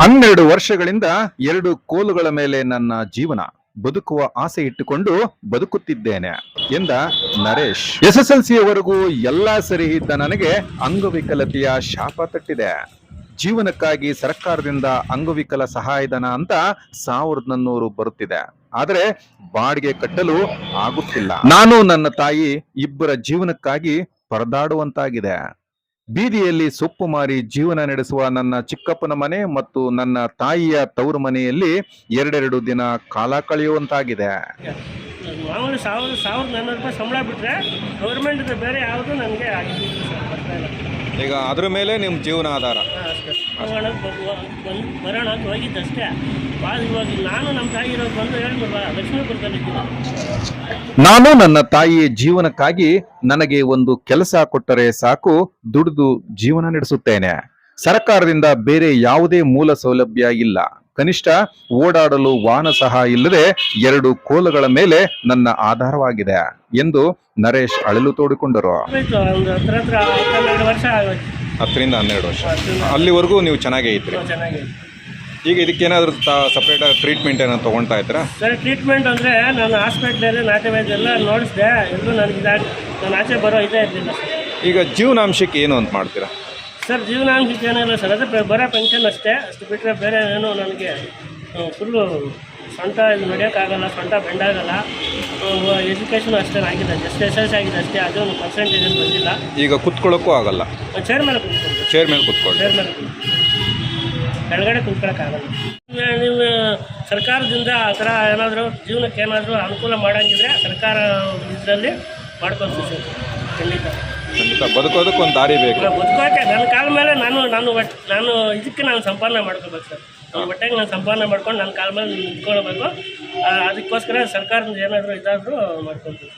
ಹನ್ನೆರಡು ವರ್ಷಗಳಿಂದ ಎರಡು ಕೋಲುಗಳ ಮೇಲೆ ನನ್ನ ಜೀವನ ಬದುಕುವ ಆಸೆ ಇಟ್ಟುಕೊಂಡು ಬದುಕುತ್ತಿದ್ದೇನೆ, ಎಂದ ನರೇಶ್. ಎಸ್ ಎಸ್ ಎಲ್ ಸಿಯವರೆಗೂ ಎಲ್ಲಾ ಸರಿ ಇದ್ದ ನನಗೆ ಅಂಗವಿಕಲತೆಯ ಶಾಪ ತಟ್ಟಿದೆ. ಜೀವನಕ್ಕಾಗಿ ಸರ್ಕಾರದಿಂದ ಅಂಗವಿಕಲ ಸಹಾಯಧನ ಅಂತ ಸಾವಿರದ ನನ್ನೂರು ಬರುತ್ತಿದೆ. ಆದರೆ ಬಾಡಿಗೆ ಕಟ್ಟಲು ಆಗುತ್ತಿಲ್ಲ. ನಾನು ನನ್ನ ತಾಯಿ ಇಬ್ಬರ ಜೀವನಕ್ಕಾಗಿ ಪರದಾಡುವಂತಾಗಿದೆ. ಬೀದಿಯಲ್ಲಿ ಸೊಪ್ಪು ಮಾರಿ ಜೀವನ ನಡೆಸುವ ನನ್ನ ಚಿಕ್ಕಪ್ಪನ ಮನೆ ಮತ್ತು ನನ್ನ ತಾಯಿಯ ತವರು ಮನೆಯಲ್ಲಿ ಎರಡೆರಡು ದಿನ ಕಾಲ ಕಳೆಯುವಂತಾಗಿದೆ. ಮಾಮೂಲಿ ಸಾವಿರದ ಸಾವಿರದ ನಾನ್ನೂರು ರೂಪಾಯಿ ಸಂಬಳ ಬಿಟ್ಟರೆ ಗೌರ್ಮೆಂಟ್ ಬೇರೆ ಯಾವುದು ನನಗೆ ಆಗಿಲ್ಲ. ಈಗ ಅದ್ರ ಮೇಲೆ ನಿಮ್ಮ ಜೀವನ ಆಧಾರ ಹಾಂ ಅಷ್ಟೇ ಹೋಗೋಣ ಬರೋಣ ಅಂತ ಹೋಗಿದ್ದಷ್ಟೇ. ಭಾಳ ಇವಾಗ ನಾನು ನಮ್ಮ ಬಂದು ಲಕ್ಷ್ಮೀಪುರದಲ್ಲಿ ನಾನು ನನ್ನ ತಾಯಿಯ ಜೀವನಕ್ಕಾಗಿ ನನಗೆ ಒಂದು ಕೆಲಸ ಕೊಟ್ಟರೆ ಸಾಕು ದುಡಿದು ಜೀವನ ನಡೆಸುತ್ತೇನೆ. ಸರ್ಕಾರದಿಂದ ಬೇರೆ ಯಾವುದೇ ಮೂಲ ಸೌಲಭ್ಯ ಇಲ್ಲ. ಕನಿಷ್ಠ ಓಡಾಡಲು ವಾಹನ ಸಹ ಇಲ್ಲದೆ ಎರಡು ಕೋಲುಗಳ ಮೇಲೆ ನನ್ನ ಆಧಾರವಾಗಿದೆ ಎಂದು ನರೇಶ್ ಅಳಲು ತೋಡಿಕೊಂಡರು. ಹತ್ತರಿಂದ ಹನ್ನೆರಡು ವರ್ಷ. ಅಲ್ಲಿವರೆಗೂ ನೀವು ಚೆನ್ನಾಗೇ ಇದ್ರಿ. ಈಗ ಇದಕ್ಕೇನಾದ್ರೂ ಆಗಿ ಟ್ರೀಟ್ಮೆಂಟ್ ಏನೋ ತೊಗೊಳ್ತಾ ಇದ್ರ ಸರ್ ಟ್ರೀಟ್ಮೆಂಟ್ ಅಂದರೆ ನಾನು ಹಾಸ್ಪಿಟ್ಲಲ್ಲಿ ನಾಟಿ ವೈದ್ಯ ಎಲ್ಲ ನೋಡಿಸಿದೆ. ಎಲ್ಲರೂ ನನಗೆ ನಾನು ಆಚೆ ಬರೋ ಇದೇ ಇರಲಿಲ್ಲ ಈಗ ಜೀವನಾಂಶಕ್ಕೆ ಏನು ಅಂತ ಮಾಡ್ತೀರಾ? ಸರ್ ಜೀವನಾಂಶ ಏನಿಲ್ಲ ಸರ್ ಅದೇ ಬರೋ ಪೆನ್ಷನ್ ಅಷ್ಟೇ. ಅಷ್ಟು ಬಿಟ್ಟರೆ ಬೇರೆ ಏನು ನನಗೆ ಫುಲ್ಲು ಸ್ವಂತ ಇದು ನಡೆಯೋಕ್ಕಾಗಲ್ಲ ಸೊಂಟ ಬೆಂಡಾಗಲ್ಲ ಎಜುಕೇಷನ್ ಅಷ್ಟೇ ಆಗಿದೆ ಜಸ್ಟ್ ಎಸ್ ಎಸ್ ಆಗಿದೆ ಅಷ್ಟೇ ಅದು ಪರ್ಸೆಂಟೇಜ್ ಏನು ಬಂದಿಲ್ಲ. ಈಗ ಕುತ್ಕೊಳ್ಳೋಕ್ಕೂ ಆಗಲ್ಲ. ಚೇರ್ ಮೇಲೆ ಕುತ್ಕೊಂಡು ಚೇರ್ ಮೇಲೆ ಕುತ್ಕೊಳ್ಳಿ ಚೇರ್ ಮೇಲೆ ಕೂತ್ಕೊಂಡು ಕೆಳಗಡೆ ಕುತ್ಕೊಳ್ಳೋಕ್ಕಾಗಲ್ಲ ನೀವು- ನೀವು ಸರ್ಕಾರದಿಂದ ಆ ಥರ ಏನಾದರೂ ಜೀವನಕ್ಕೆ ಏನಾದರೂ ಅನುಕೂಲ ಮಾಡೋಂಗಿದ್ರೆ ಸರ್ಕಾರ ಇದರಲ್ಲಿ ಮಾಡ್ಕೊಳ್ತೀವಿ ಸರ್. ಖಂಡಿತ. ಖಂಡಿತ ಬದುಕೋದಕ್ಕೆ ಒಂದು ದಾರಿ ಬೇಕು. ಬದುಕೋಕೆ ನನ್ನ ಕಾಲ ಮೇಲೆ ನಾನು ನಾನು ನಾನು ಇದಕ್ಕೆ ನಾನು ಸಂಪಾದನೆ ಮಾಡ್ಕೋಬೇಕು ಸರ್. ಹೊಟ್ಟೆಗೆ ನಾನು ಸಂಪಾದನೆ ಮಾಡ್ಕೊಂಡು ನನ್ನ ಕಾಲ ಮೇಲೆ ನಿಂತ್ಕೊಳ್ಬೇಕು. ಅದಕ್ಕೋಸ್ಕರ ಸರ್ಕಾರದಿಂದ ಏನಾದರೂ ಇದಾದರೂ ಮಾಡ್ಕೊಳ್ತೀವಿ